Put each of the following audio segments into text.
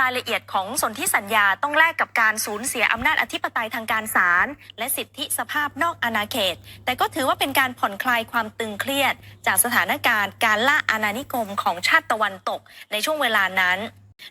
รายละเอียดของสนธิสัญญาต้องแลกกับการสูญเสียอำนาจอธิปไตยทางการศาลและสิทธิสภาพนอกอาณาเขต แต่ก็ถือว่าเป็นการผ่อนคลายความตึงเครียด จากสถานการณ์การล่าอาณานิคมของชาติตะวันตกในช่วงเวลานั้น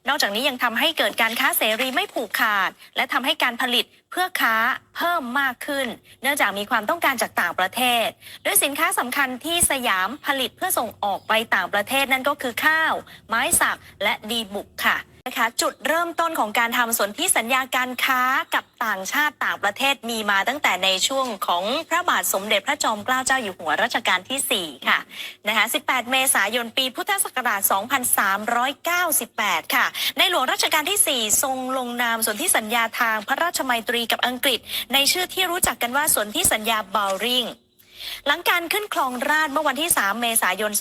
นอกจากนี้ยังทำให้เกิดการค้าเสรีไม่ผูกขาด และทำให้การผลิต เพื่อค้าเพิ่มมากขึ้น เนื่องจากมีความต้องการจากต่างประเทศ โดยสินค้าสำคัญที่สยามผลิตเพื่อส่งออกไปต่างประเทศนั่นก็คือข้าว ไม้สักและดีบุกค่ะนะคะจุดเริ่มต้นของการทำสนธิสัญญาการค้ากับต่างชาติต่างประเทศมีมาตั้งแต่ในช่วงของพระบาทสมเด็จพระจอมเกล้าเจ้าอยู่หัวรัชกาลที่ 4 ค่ะนะคะ18 เมษายนปีพุทธศักราช 2398 ค่ะ ในหลวงรัชกาลที่ 4 ทรงลงนามสนธิสัญญาทางพระราชมัยตรีกับอังกฤษ ในชื่อที่รู้จักกันว่าสนธิสัญญาบาวริง หลังการขึ้นครองราชเมื่อวันที่ 3 เมษายน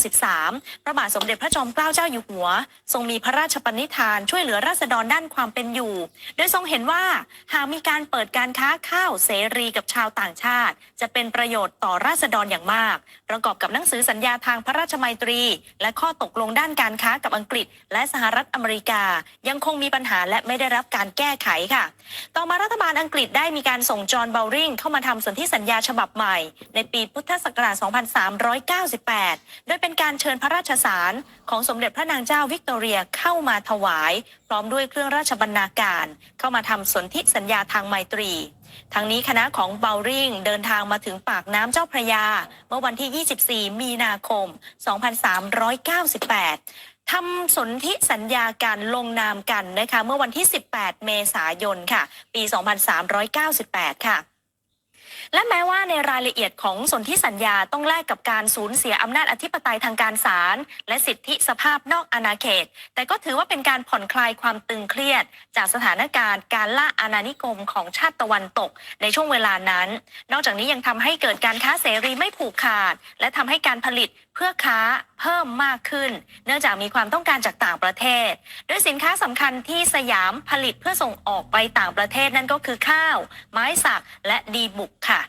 2393 พระบาทสมเด็จพระจอมเกล้าเจ้าอยู่หัว ทรงมีพระราชปณิธานช่วยเหลือราษฎรด้านความเป็นอยู่ โดยทรงเห็นว่าหากมีการเปิดการค้าข้าวเสรีกับชาวต่างชาติ จะเป็นประโยชน์ต่อราษฎรอย่างมาก ประกอบกับหนังสือสัญญาทางพระราชมัยตรี และข้อตกลงด้านการค้ากับอังกฤษ และสหรัฐอเมริกา ยังคงมีปัญหาและไม่ได้รับการแก้ไขค่ะ ต่อมารัฐบาลอังกฤษได้มีการส่งจอห์นเบลริงเข้ามาทำสนธิสัญญาฉบับใหม่ ในปีพุทธศักราช 2398 โดยเป็นการเชิญพระราชสารของสมเด็จพระนางเจ้าวิกตอเรียเข้ามาถวาย พร้อมด้วยเครื่องราชบรรณาการ เข้ามาทำสนธิสัญญาทางไมตรีทั้งนี้คณะของเบลริงเดินทางมาถึงปากน้ำเจ้าพระยา เมื่อวันที่ 24 มีนาคม 2398ทำสนธิสัญญาการลงนามกันนะคะเมื่อวันที่ 18 เมษายนค่ะ ปี 2398 ค่ะ และแม้ว่าในรายละเอียดของสนธิสัญญาต้องแลกกับการสูญเสียอำนาจอธิปไตยทางการศาลและสิทธิสภาพนอกอาณาเขต แต่ก็ถือว่าเป็นการผ่อนคลายความตึงเครียด จากสถานการณ์การล่าอาณานิคมของชาติตะวันตก ในช่วงเวลานั้น นอกจากนี้ยังทำให้เกิดการค้าเสรีไม่ผูกขาด และทำให้การผลิตเพื่อค้าเพิ่มมากขึ้น เนื่องจากมีความต้องการจากต่างประเทศ โดยสินค้าสำคัญที่สยามผลิตเพื่อส่งออกไปต่างประเทศนั่นก็คือข้าว ไม้สักและดีบุกค่ะ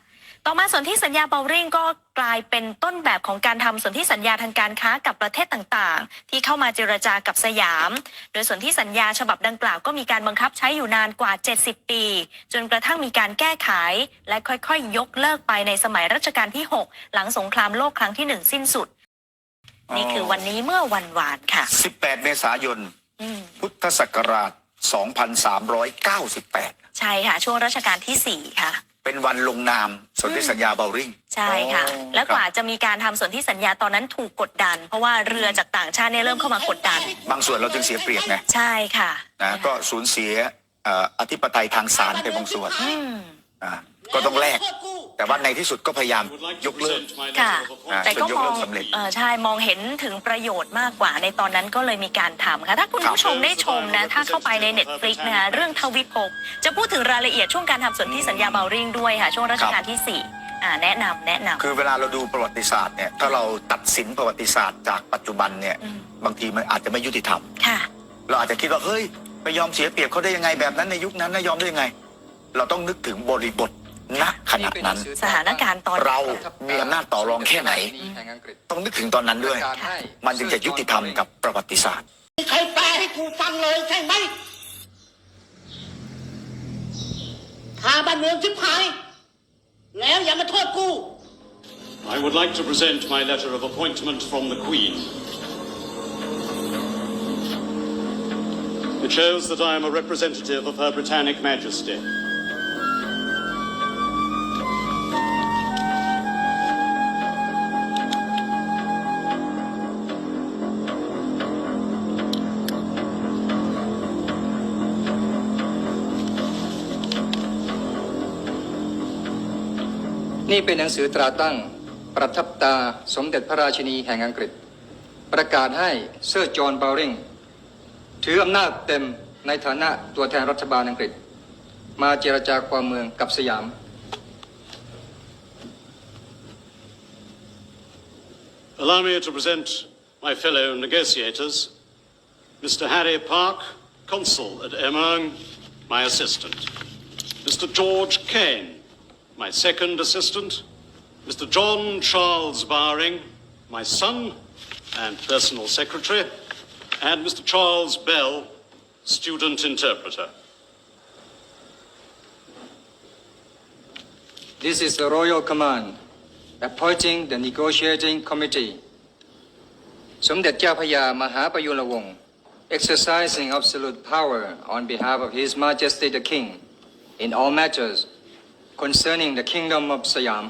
ต่อมาสนธิสัญญาเบลริงก็กลายเป็นต้นแบบของการทำสนธิสัญญาทางการค้ากับประเทศต่างๆ ที่เข้ามาเจรจากับสยาม โดยสนธิสัญญาฉบับดังกล่าวก็มีการบังคับใช้อยู่นานกว่า 70 ปี จนกระทั่งมีการแก้ไข และค่อยๆยกเลิกไปในสมัยรัชกาลที่ 6 หลังสงครามโลกครั้งที่หนึ่งสิ้นสุด นี่คือวันนี้เมื่อวันวานค่ะ 18 เมษายน อืม พุทธศักราช 2398 ใช่ค่ะ ช่วงรัชกาลที่4ค่ะ เป็นวันลงนามสนธิสัญญาเบลริง ใช่ค่ะ อ๋อ และกว่าครับจะมีการทำสนธิสัญญาตอนนั้นถูกกดดัน เพราะว่าเรือจากต่างชาติเนี่ยเริ่มเข้ามากดดัน บางส่วนเราจึงเสียเปรียบไงใช่ค่ะนะก็สูญเสียเอ่ออธิปไตยทางศาลไปบางส่วนอืม อ่าก็ต้องแลก แต่ว่าในที่สุดก็พยายามยกเลิก ค่ะ อ่าแต่ก็จนยกมอเลิงกสำเร็จเออใช่มองเห็นถึงประโยชน์มากกว่า ในตอนนั้นก็เลยมีการทำค่ะ ถ้าคุณผู้ชมได้ชมนะ ถ้าเข้าไปใน Netflix นะคะเรื่องทวิภพจะพูดถึงรายละเอียดช่วงการทำสนธิสัญญาเบลริงด้วยค่ะ ช่วงรัชกาลที่4อ่าแนะนำแนะนำ คือเวลาเราดูประวัติศาสตร์เนี่ยถ้าเราตัดสินประวัติศาสตร์จากปัจจุบันเนี่ยอืม บางทีมันอาจจะไม่ยุติธรรม ค่ะ เราอาจจะคิดว่าเฮ้ยไปยอมเสียเปรียบเขาได้ยังไงแบบนั้นในยุคนั้นนะยอมได้ยังไง เราต้องนึกถึงบริบท ณขณะนั้น สถานการณ์ตอนนั้นเรามีอำนาจต่อรองแค่ไหนแห่งอังกฤษต้องนึกถึงตอนนั้นด้วยประกาศให้มันจึงจะยุติธรรมกับประวัติศาสตร์มีใครแปลให้กูฟังเลยใช่ไหมพาบ้านเมืองชิบหาย แล้วอย่ามาโทษกู I would like to present my letter of appointment from the Queen. It shows that I am a representative of Her Britannic Majesty.. นี่เป็นหนังสือตราตั้งประทับตาสมเด็จพระราชินีแห่งอังกฤษ ประกาศให้เซอร์จอห์นบาวริงถืออำนาจเต็มในฐานะตัวแทนรัฐบาลอังกฤษ มาเจรจาความเมืองกับสยาม Allow me to present my fellow negotiators, Mr. Harry Park, Consul at Emmering, my assistant, Mr. George Kane, my second assistant, Mr. John Charles Bowring, my son and personal secretary, and Mr. Charles Bell, student interpreter. This is the royal command appointing the negotiating committee สมเด็จเจ้าพระยามหาประยุรวงศ์ exercising absolute power on behalf of His Majesty the King in all matters concerning the Kingdom of Siam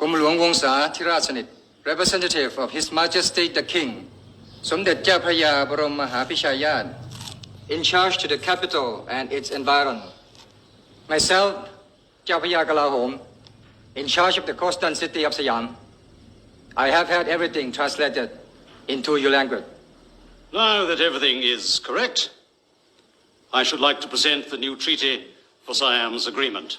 กรมหลวงวงศาธิราชสนิท representative of His Majesty the King สมเด็จเจ้าพระยาบรมมหาพิชัยญาติ in charge to the capital and its environment myself เจ้าพระยากลาโหม in charge of the coastal city of Siam I have had everything translated into your language Now that everything is correct, I should like to present the new treaty for Siam's agreement.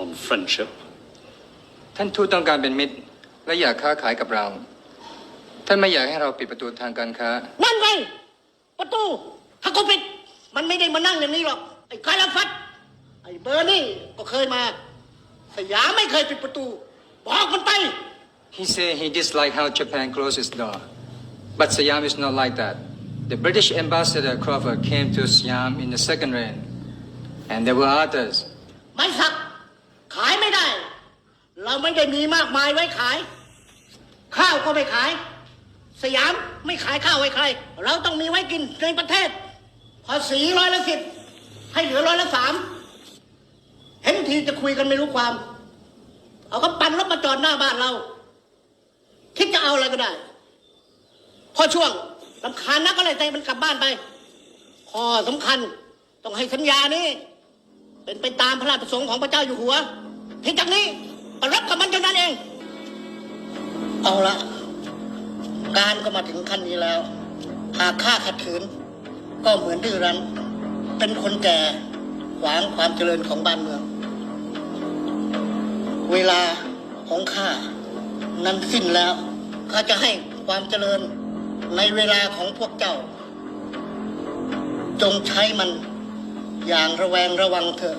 on friendship. ท่านทูตต้องการเป็นมิตร และอยากค้าขายกับเรา ท่านไม่อยากให้เราปิดประตูทางการค้า นั่นไงประตู ถ้ากูปิด มันไม่ได้มานั่งอย่างนี้หรอก ไอ้คาราฟัดไอ้เบอร์นี่ก็เคยมา สยามไม่เคยปิดประตู บอกมันไป He said he disliked how Japan closed its door. But Siam is not like that. The British ambassador Crawford came to Siam in the second reign, and there were others. ไม่สัก ขายไม่ได้ เราไม่ได้มีมากมายไว้ขาย ข้าวก็ไม่ขาย สยามไม่ขายข้าวไว้ใคร เราต้องมีไว้กินในประเทศภาษีร้อยละสิบให้เหลือร้อยละสามเห็นทีจะคุยกันไม่รู้ความ เอาก็ปั่นรถมาจอดหน้าบ้านเรา คิดจะเอาอะไรก็ได้ พอช่วงลำคาญนักก็เลยใจมันกลับบ้านไปข้อสำคัญต้องให้สัญญานี้เป็นไปตามพระราชประสงค์ของพระเจ้าอยู่หัว ทีจากนี้ก็รับกับมันเท่านั้นเอง เอาละการก็มาถึงขั้นนี้แล้ว หากข้าขัดขืน ก็เหมือนดื้อรั้น เป็นคนแก่ขวางความเจริญของบ้านเมือง เวลาของข้านั้นสิ้นแล้วข้าจะให้ความเจริญในเวลาของพวกเจ้า จงใช้มันอย่างระแวงระวังเถอะ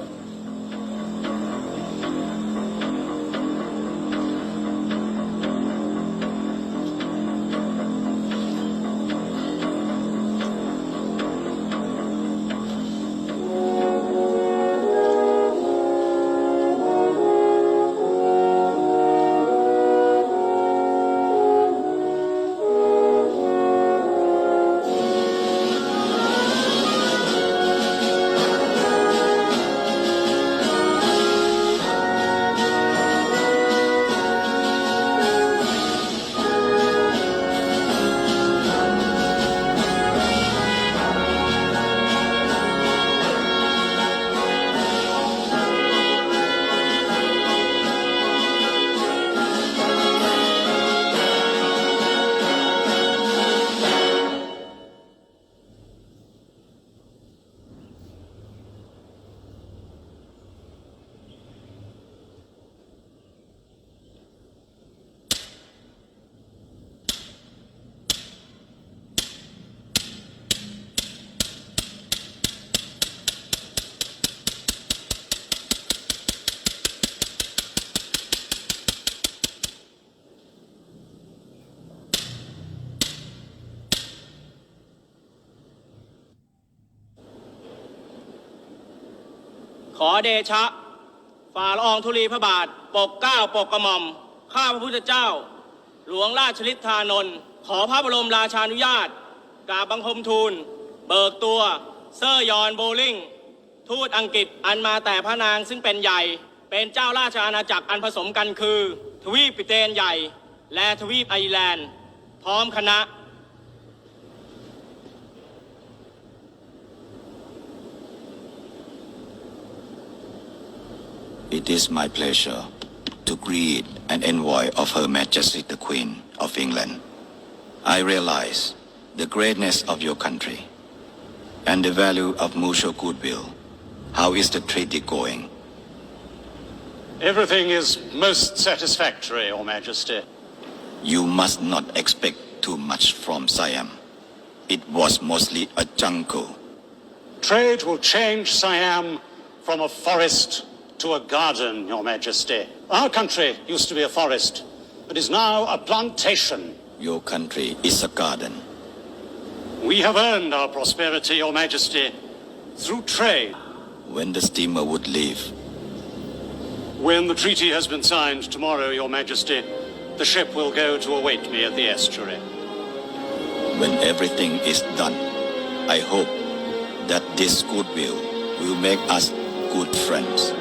เดชะ ฝ่าละอองธุลีพระบาท ปกเก้าปกกระหม่อม ข้าพระพุทธเจ้า หลวงราชลิทธานนท์ขอพระบรมราชานุญาตกราบบังคมทูล เบิกตัว เซอร์ยอนโบลิงทูตอังกฤษอันมาแต่พระนางซึ่งเป็นใหญ่ เป็นเจ้าราชอาณาจักรอันผสมกันคือ ทวีปปิเตนใหญ่ และทวีปไอร์แลนด์ พร้อมคณะ It is my pleasure to greet an envoy of Her Majesty the Queen of England. I realize the greatness of your country and the value of mutual goodwill. How is the treaty going? Everything is most satisfactory, Your Majesty. You must not expect too much from Siam. It was mostly a jungle. Trade will change Siam from a forest to a garden, Your Majesty. Our country used to be a forest, but is now a plantation. Your country is a garden. We have earned our prosperity, Your Majesty, through trade. When the steamer would leave, When the treaty has been signed tomorrow, Your Majesty, the ship will go to await me at the estuary. when everything is done, I hope that this goodwill will make us good friends.